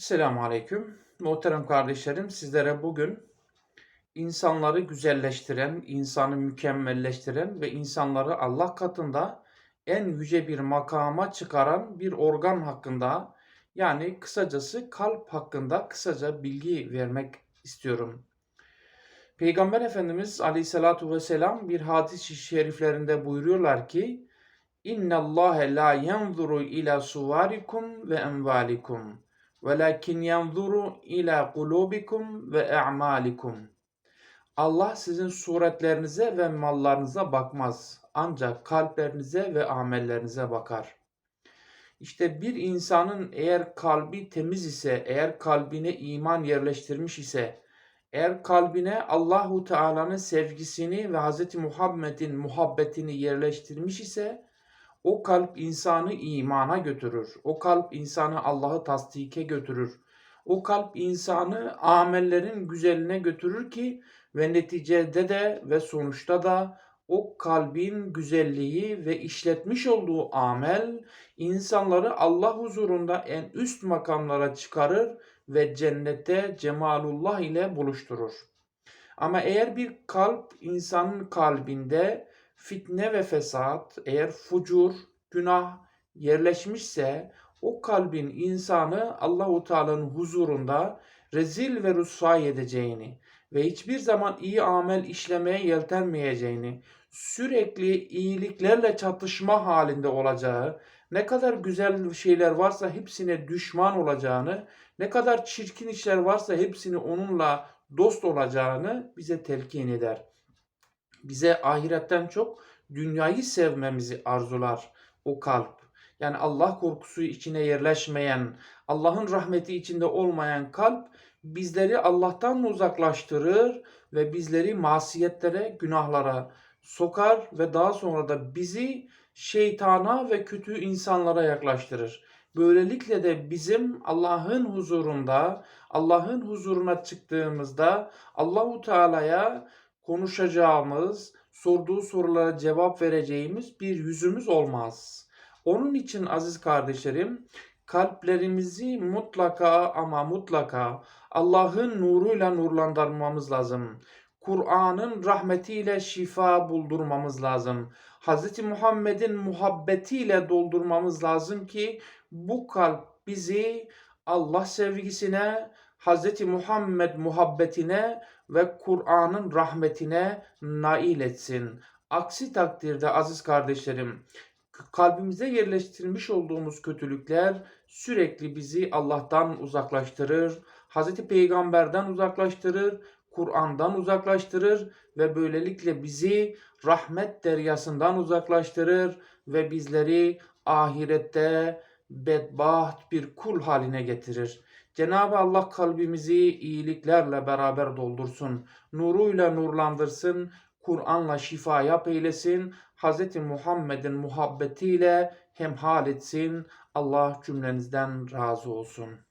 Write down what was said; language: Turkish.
Selamun Aleyküm. Muhterem kardeşlerim, sizlere bugün insanları güzelleştiren, insanı mükemmelleştiren ve insanları Allah katında en yüce bir makama çıkaran bir organ hakkında, yani kısacası kalp hakkında kısaca bilgi vermek istiyorum. Peygamber Efendimiz Aleyhisselatu Vesselam bir hadis-i şeriflerinde buyuruyorlar ki, İnna Allah la yanzuru ila suvarikum ve envalikum velakin yanzuru ila kulubikum ve. Allah sizin suretlerinize ve mallarınıza bakmaz. Ancak kalplerinize ve amellerinize bakar. İşte bir insanın eğer kalbi temiz ise, eğer kalbine iman yerleştirmiş ise, eğer kalbine Allahu Teala'nın sevgisini ve Hz. Muhammed'in muhabbetini yerleştirmiş ise o kalp insanı imana götürür. O kalp insanı Allah'ı tasdike götürür. O kalp insanı amellerin güzeline götürür ki ve neticede de ve sonuçta da o kalbin güzelliği ve işletmiş olduğu amel insanları Allah huzurunda en üst makamlara çıkarır ve cennette cemalullah ile buluşturur. Ama eğer bir kalp insanın kalbinde fitne ve fesat, eğer fucur, günah yerleşmişse o kalbin insanı Allahu Teala'nın huzurunda rezil ve rüsvay edeceğini ve hiçbir zaman iyi amel işlemeye yeltenmeyeceğini, sürekli iyiliklerle çatışma halinde olacağı, ne kadar güzel şeyler varsa hepsine düşman olacağını, ne kadar çirkin işler varsa hepsini onunla dost olacağını bize telkin eder. Bize ahiretten çok dünyayı sevmemizi arzular o kalp. Yani Allah korkusu içine yerleşmeyen, Allah'ın rahmeti içinde olmayan kalp bizleri Allah'tan uzaklaştırır ve bizleri masiyetlere, günahlara sokar ve daha sonra da bizi şeytana ve kötü insanlara yaklaştırır. Böylelikle de bizim Allah'ın huzurunda, Allah'ın huzuruna çıktığımızda Allahu Teala'ya konuşacağımız, sorduğu sorulara cevap vereceğimiz bir yüzümüz olmaz. Onun için aziz kardeşlerim, kalplerimizi mutlaka ama mutlaka Allah'ın nuruyla nurlandırmamız lazım. Kur'an'ın rahmetiyle şifa buldurmamız lazım. Hz. Muhammed'in muhabbetiyle doldurmamız lazım ki bu kalp bizi Allah sevgisine, Hz. Muhammed muhabbetine ve Kur'an'ın rahmetine nail etsin. Aksi takdirde aziz kardeşlerim, kalbimize yerleştirmiş olduğumuz kötülükler sürekli bizi Allah'tan uzaklaştırır, Hz. Peygamber'den uzaklaştırır, Kur'an'dan uzaklaştırır ve böylelikle bizi rahmet deryasından uzaklaştırır ve bizleri ahirette bedbaht bir kul haline getirir. Cenab-ı Allah kalbimizi iyiliklerle beraber doldursun. Nuruyla nurlandırsın. Kur'an'la şifa yap eylesin. Hz. Muhammed'in muhabbetiyle hemhal etsin. Allah cümlenizden razı olsun.